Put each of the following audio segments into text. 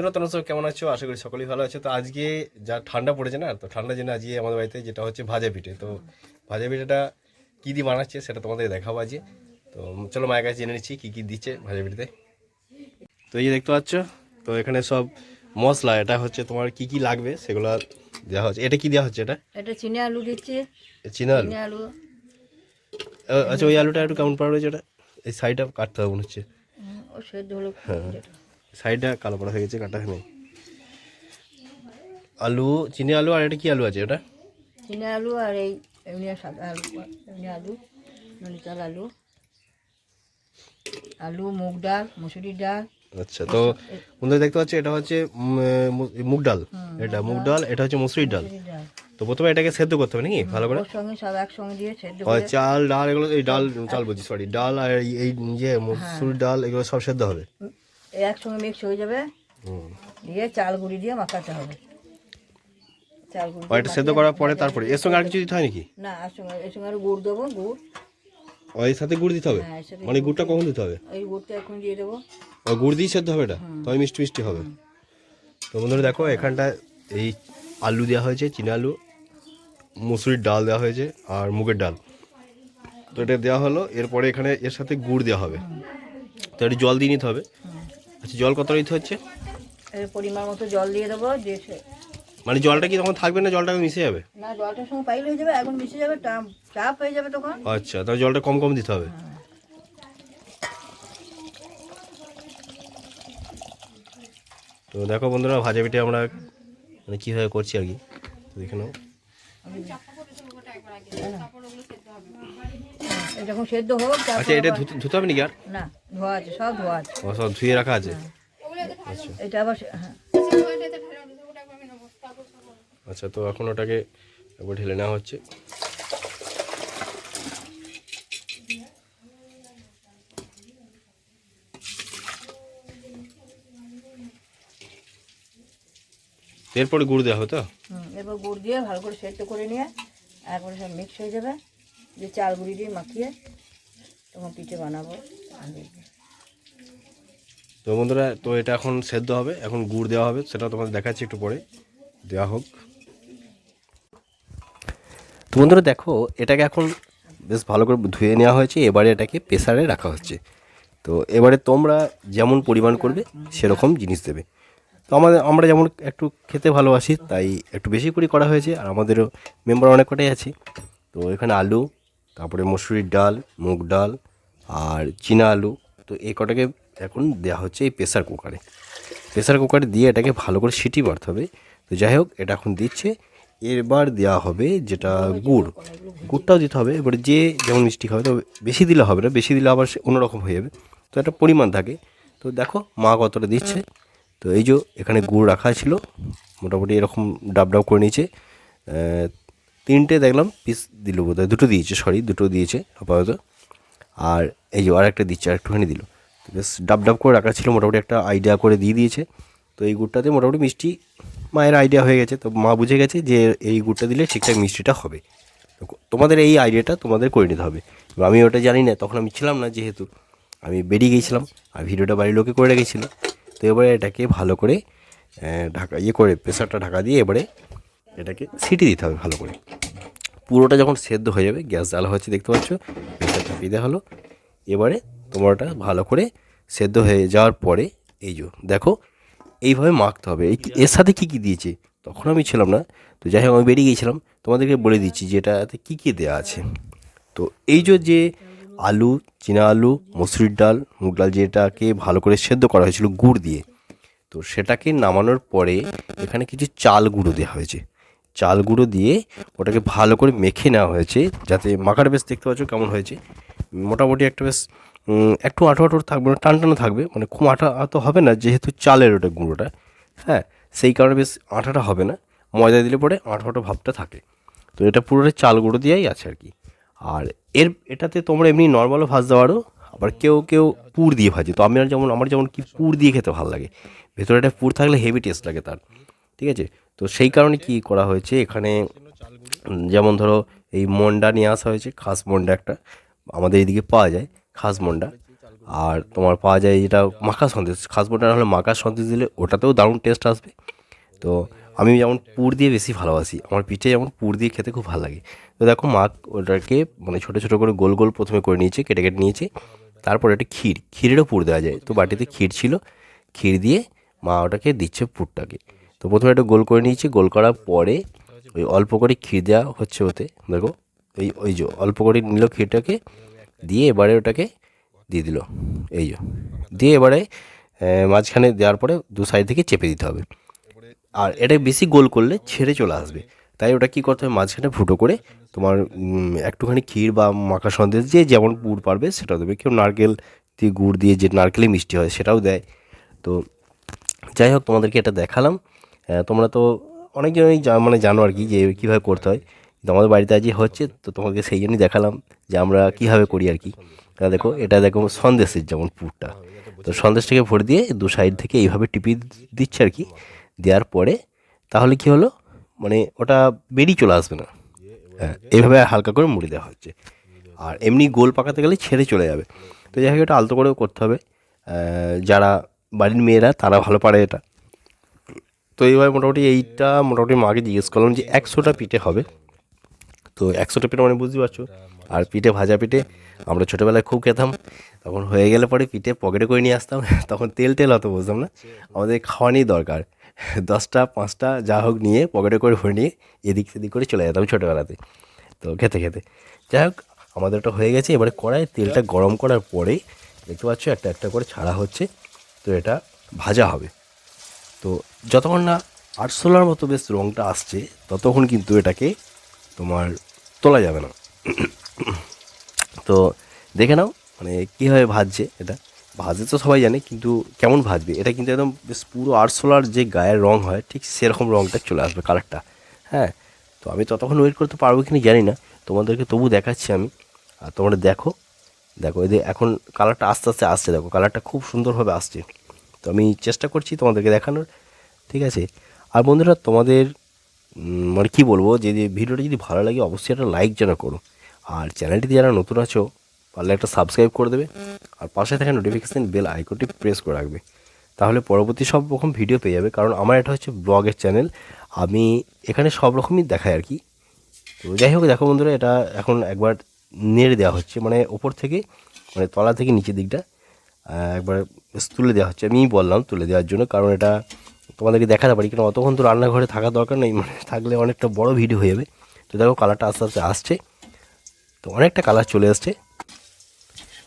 বন্ধুরা তোমরা সব কেমন আছো? আশা করি সকলেই ভালো আছো। তো আজকে যা ঠান্ডা পড়েছে না তো ঠান্ডার জন্য আজকে আমাদের বাড়িতে যেটা হচ্ছে ভাজা পিঠে। তো ভাজা পিঠেটা কী দিয়ে বানাচ্ছে সেটা তোমাদের দেখাবো আজকে। তো চলো মায়ের কাছে জেনে নিচ্ছি কী কী দিচ্ছে ভাজা পিঠেতে। তো এই যে দেখতে পাচ্ছ তো এখানে সব মশলা এটা হচ্ছে তোমার কি কি লাগবে সেগুলো দেওয়া হচ্ছে। এটা কি দেওয়া হচ্ছে এটা? এটা চিনি আলু দিচ্ছি। চিনা আলু? আলু। আচ্ছা ওই আলুটা একটু কেমন পাওয়া রয়েছে এটা? এই সাইডটা কাটতে হবে মনে হচ্ছে। হ্যাঁ। সাইডটা কালো পড়া হয়ে গেছে কাটা নেই আলু চিনি আলু আর এটা কি আলু আছে ওটা? চিনি আলু আর এই এমনি সাদা আলু এমনি আলু নলি চাল আলু। আলু মুগ ডাল মুসুরির ডাল। আচ্ছা তো বন্ধুরা দেখতে পাচ্ছ এটা হচ্ছে মুগ ডাল। এটা মুগ ডাল এটা হচ্ছে মুসুরির ডাল। তো প্রথমে এটাকে সেদ্ধ করতে হবে নাকি ভালো করে? সঙ্গে সব একসঙ্গে দিয়ে সেদ্ধ করে চাল ডাল এগুলো এই ডাল চাল বলছি সরি ডাল আর এই- যে মুসুরির ডাল এগুলো সব সেদ্ধ হবে। একসঙ্গে মিক্স হয়ে যাবে। দিয়ে চাল গুঁড়ি দিয়ে মাখাতে হবে। চাল গুঁড়ি এটা সেদ্ধ করার পরে তারপরে? এর সঙ্গে আর কিছু দিতে হয় নাকি? না এর সঙ্গে এর সঙ্গে আরও গুড় দেবো গুড়। ও এর সাথে গুড় দিতে হবে? হ্যাঁ মানে গুড়টা কখন দিতে হবে? ওই গুড়টা এখন দিয়ে দেবো। ও গুড় দিয়ে সেদ্ধ হবে এটা? তবে মিষ্টি মিষ্টি হবে। তো বন্ধুরা দেখো এখানটা এই আলু দেওয়া হয়েছে চীনা আলু মুসুরির ডাল দেওয়া হয়েছে আর মুগের ডাল। তো এটা দেওয়া হলো এরপরে এখানে এর সাথে গুড় দেওয়া হবে। তো একটু জল দিয়ে নিতে হবে। আচ্ছা জল কত দিতে হচ্ছে? এর পরিমাণ মতো জল দিয়ে দেবো দিয়ে মানে জলটা কি তখন থাকবে না জলটা মিশে যাবে? না জলটার সঙ্গে পাইল হয়ে যাবে এখন মিশে যাবে টাপ চাপ হয়ে যাবে তখন। আচ্ছা তাহলে জলটা কম কম দিতে হবে। তো দেখো বন্ধুরা ভাজা পিঠে আমরা মানে কীভাবে করছি আর কি? তো দেখে নাও। যখন সেদ্ধ হোক আচ্ছা এটা ধুতে ধুতে হবে নাকি আর? না ধোয়া আছে সব ধোয়া আছে। ও সব ধুয়ে রাখা আছে? আচ্ছা। এটা আবার হ্যাঁ। আচ্ছা তো এখন ওটাকে একবার ঢেলে নেওয়া হচ্ছে। এরপরে গুড় দেওয়া হবে তো? হুম, এবার গুড় দিয়ে ভালো করে সেদ্ধ করে নিয়ে একবারে সব মিক্স হয়ে যাবে। যে চাল দিয়ে মাখিয়ে তখন পিঠে বানাবো। তো বন্ধুরা, তো এটা এখন সেদ্ধ হবে, এখন গুড় দেওয়া হবে, সেটা তোমাদের দেখাচ্ছি একটু পরে। দেওয়া হোক। তো বন্ধুরা, দেখো, এটাকে এখন বেশ ভালো করে ধুয়ে নেওয়া হয়েছে, এবারে এটাকে প্রেসারে রাখা হচ্ছে। তো এবারে তোমরা যেমন পরিমাণ করবে, সেরকম জিনিস দেবে। তো আমাদের, আমরা যেমন একটু খেতে ভালোবাসি, তাই একটু বেশি করে করা হয়েছে, আর আমাদেরও মেম্বার অনেক কটাই আছে। তো এখানে আলু তারপরে মসুরির ডাল, মুগ ডাল আর চীনা আলু। তো এই কটাকে এখন দেওয়া হচ্ছে এই প্রেসার কুকারে প্রেসার কুকারে দিয়ে এটাকে ভালো করে সিটি মারতে হবে। তো যাই হোক, এটা এখন দিচ্ছে। এরবার দেওয়া হবে যেটা গুড়। গুড়টাও দিতে হবে। এবারে যে যেমন মিষ্টি খাবে, তো বেশি দিলে হবে না। বেশি দিলে আবার সে অন্যরকম হয়ে যাবে। তো একটা পরিমাণ থাকে। তো দেখো, মা কতটা দিচ্ছে। তো এই যে এখানে গুড় রাখা ছিল। মোটামুটি এরকম ডাব ডাব করে নিয়েছে। তিনটে দেখলাম পিস দিল বোধ দুটো দিয়েছে সরি দুটো দিয়েছে আপাতত। আর এই যে আর একটা দিচ্ছে আর একটুখানি দিল। বেশ ডাব ডাব করে রাখা ছিল, মোটামুটি একটা আইডিয়া করে দিয়ে দিয়েছে। তো এই গুড়টাতে মোটামুটি মিষ্টি মায়ের আইডিয়া হয়ে গেছে। তো মা বুঝে গেছে যে এই গুড়টা দিলে ঠিকঠাক মিষ্টিটা হবে। তোমাদের এই আইডিয়াটা তোমাদের করে নিতে হবে। আমি ওটা জানি না, তখন আমি ছিলাম না যেহেতু। আমি বেরিয়ে গিয়েছিলাম আর ভিডিওটা বাড়ির লোকে করে রেখেছিল। তো এবারে এটাকে ভালো করে ঢাকা ইয়ে করে প্রেশারটা ঢাকা দিয়ে এবারে এটাকে সিটি দিতে হবে ভালো করে। পুরোটা যখন সেদ্ধ হয়ে যাবে, গ্যাস জ্বালা হচ্ছে দেখতে পাচ্ছ? প্রেসার চাপিয়ে দেওয়া হলো। এবারে তোমার ওটা ভালো করে সেদ্ধ হয়ে যাওয়ার পরে, এই যে, দেখো, এইভাবে মাখতে হবে। এই এর সাথে কী কী দিয়েছে? তখন আমি ছিলাম না। তো যাই হোক, আমি বেরিয়ে গিয়েছিলাম। তোমাদেরকে বলে দিচ্ছি যে এটাতে কী কী দেওয়া আছে। তো এই যে আলু, চীনা আলু, মসুরির ডাল, মুগ ডাল যেটাকে ভালো করে সেদ্ধ করা হয়েছিল গুড় দিয়ে, তো সেটাকে নামানোর পরে এখানে কিছু চাল গুঁড়ো দেওয়া হয়েছে। চাল গুঁড়ো দিয়ে ওটাকে ভালো করে মেখে নেওয়া হয়েছে, যাতে মাখার বেশ দেখতে পাচ্ছ কেমন হয়েছে। মোটামুটি একটা বেশ একটু আঠো আঠো থাকবে না টানটানো থাকবে মানে খুব আঠা আটো হবে না, যেহেতু চালের ওটা গুঁড়োটা হ্যাঁ সেই কারণে বেশ আঠাটা হবে না, ময়দা দিলে পরে আঠো আঠো ভাবটা থাকে। তো এটা পুরোটা চাল গুঁড়ো দিয়েই আছে আর কি। আর এর, এটাতে তোমরা এমনি নর্মালও ভাজতে পারো আবার কেউ কেউ পুর দিয়ে ভাজে, তো আমি যেমন, আমার যেমন কি পুর দিয়ে খেতে ভালো লাগে, ভেতরে একটা পুর থাকলে হেভি টেস্ট লাগে তার, ঠিক আছে? তো সেই কারণে কি করা হয়েছে? এখানে, যেমন ধরো এই মন্ডা নিয়ে আসা হয়েছে, খাস মন্ডা একটা। আমাদের এদিকে পাওয়া যায় খাস মন্ডা। আর তোমার পাওয়া যায় যেটা মাখা সন্দেশ। খাসবোটা না হলে মাখা সন্দেশ দিলে ওটাতেও দারুণ টেস্ট আসবে। তো আমি যেমন পুর দিয়ে বেশি ভালোবাসি, আমার পিঠে যেমন পুর দিয়ে খেতে খুব ভালো লাগে। তো দেখো মা ওটাকে মানে ছোটো ছোটো করে গোল গোল প্রথমে করে নিয়েছে, কেটে কেটে নিয়েছে। তারপর একটা ক্ষীর, ক্ষীরেরও পুর দেওয়া যায়। তো বাটিতে ক্ষীর ছিল, ক্ষীর দিয়ে মা ওটাকে দিচ্ছে পুরটাকে। তো প্রথমে একটা গোল করে নিয়েছি, গোল করার পরে ওই অল্প করে ক্ষীর দেওয়া হচ্ছে ওতে। দেখো, এই ওই যে অল্প করে নিল ক্ষীরটাকে দিয়ে এবারে ওটাকে দিয়ে দিল। এই যে, দিয়ে এবারে মাঝখানে দেওয়ার পরে দু সাইড থেকে চেপে দিতে হবে। আর এটা বেশি গোল করলে ছেড়ে চলে আসবে। তাই ওটা কী করতে হবে? মাঝখানে ফুটো করে তোমার একটুখানি ক্ষীর বা মাখা সন্দেশ যে যেমন পুর পারবে সেটাও দেবে। কেউ নারকেল দিয়ে গুড় দিয়ে যে নারকেলে মিষ্টি হয় সেটাও দেয়। তো যাই হোক, তোমাদেরকে এটা দেখালাম। তোমরা তো অনেকজনই মানে জানো আর কি যে কীভাবে করতে হয়। কিন্তু আমাদের বাড়িতে আজই হচ্ছে, তো তোমাকে সেই জন্যই দেখালাম যে আমরা কীভাবে করি আর কি। তা দেখো, এটা দেখো সন্দেশের যেমন পুরটা। তো সন্দেশটাকে ভরে দিয়ে দু সাইড থেকে এইভাবে টিপি দিচ্ছে আর কি। দেওয়ার পরে তাহলে কি হলো? মানে ওটা বেরিয়ে চলে আসবে না। হ্যাঁ এইভাবে হালকা করে মুড়ি দেওয়া হচ্ছে। আর এমনি গোল পাকাতে গেলে ছেড়ে চলে যাবে। তো যাই হোক, এটা আলতো করেও করতে হবে। যারা বাড়ির মেয়েরা, তারা ভালো পারে এটা। তো এইভাবে মোটামুটি এইটা মোটামুটি মাকে জিজ্ঞেস করলাম যে একশোটা পিঠে হবে। তো একশোটা পিঠে মানে বুঝতে পারছ? আর পিঠে, ভাজা পিঠে আমরা ছোটোবেলায় খুব খেতাম। তখন হয়ে গেলে পরে পিঠে পকেটে করে নিয়ে আসতাম। তখন তেল টেল অত বুঝতাম না। আমাদের খাওয়ানি দরকার। দশটা, পাঁচটা যা হোক নিয়ে পকেটে করে ভরে নিয়ে এদিক সেদিক করে চলে যেতাম ছোটোবেলাতে। তো খেতে খেতে। যাই হোক, আমাদের ওটা হয়ে গেছে। এবারে কড়াই তেলটা গরম করার পরেই দেখতে পাচ্ছ একটা একটা করে ছাড়া হচ্ছে। তো এটা ভাজা হবে। তো যতক্ষণ না আটশোলার মতো বেশ রঙটা আসছে, ততক্ষণ কিন্তু এটাকে তোমার তোলা যাবে না। তো দেখে নাও মানে কীভাবে ভাজছে এটা। ভাজে তো সবাই জানে, কিন্তু কেমন ভাজবে? এটা কিন্তু একদম বেশ পুরো আরশোলার যে গায়ের রং হয়, ঠিক সেরকম রঙটা চলে আসবে কালারটা। হ্যাঁ তো আমি ততক্ষণ ওয়েট করতে পারব কিনা জানি না। তোমাদেরকে তবু দেখাচ্ছি আমি। আর তোমরা দেখো দেখো এদের এখন কালারটা আস্তে আস্তে আসছে, দেখো কালারটা খুব সুন্দরভাবে আসছে। তো আমি চেষ্টা করছি তোমাদেরকে দেখানোর, ঠিক আছে? আর বন্ধুরা, তোমাদের মানে কী বলব, যে ভিডিওটা যদি ভালো লাগে, অবশ্যই একটা লাইক যেন করো। আর চ্যানেলটিতে যারা নতুন আছো পারলে একটা সাবস্ক্রাইব করে দেবে। আর পাশে থাকা নোটিফিকেশান বেল আইকনটি প্রেস করে রাখবে। তাহলে পরবর্তী সব রকম ভিডিও পেয়ে যাবে। কারণ আমার এটা হচ্ছে ব্লগের চ্যানেল আমি এখানে সব রকমই দেখাই আর কি। তো যাই হোক, দেখো বন্ধুরা, এটা এখন একবার নেড়ে দেওয়া হচ্ছে। মানে ওপর থেকে মানে তলা থেকে নিচের দিকটা একবার তুলে দেওয়া হচ্ছে। আমি বললাম তুলে দেওয়ার জন্য, কারণ এটা তোমাদেরকে দেখাতে পারি। কারণ অতক্ষণ তো রান্নাঘরে থাকার দরকার নেই মানে থাকলে অনেকটা বড় ভিডিও হয়ে যাবে। তো দেখো কালারটা আস্তে আস্তে আসছে। তো অনেকটা কালার চলে আসছে।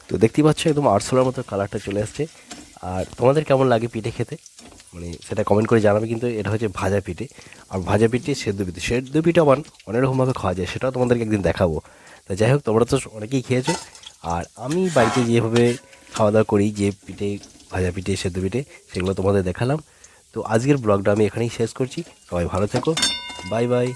তো দেখতেই পাচ্ছ, একদম আটশোলার মতো কালারটা চলে আসছে। আর তোমাদের কেমন লাগে পিঠে খেতে? মানে সেটা কমেন্ট করে জানাবে, কিন্তু এটা হচ্ছে ভাজা পিঠে। আর ভাজা পিঠে সেদ্ধ পিঠে। সেদ্ধ পিঠে আবার অনেক রকমভাবে খাওয়া যায়, সেটাও তোমাদেরকে একদিন দেখাবো। তা যাই হোক, তোমরা তো অনেকেই খেয়েছো। আর আমি বাড়িতে যেভাবে খাওয়া দাওয়া করি, যে পিঠে ভাজা পিঠে সেদ্ধ পিঠে সেগুলো তোমাদের দেখালাম। তো আজকের ব্লগটা আমি এখানেই শেষ করছি। সবাই ভালো থেকো। Bye bye.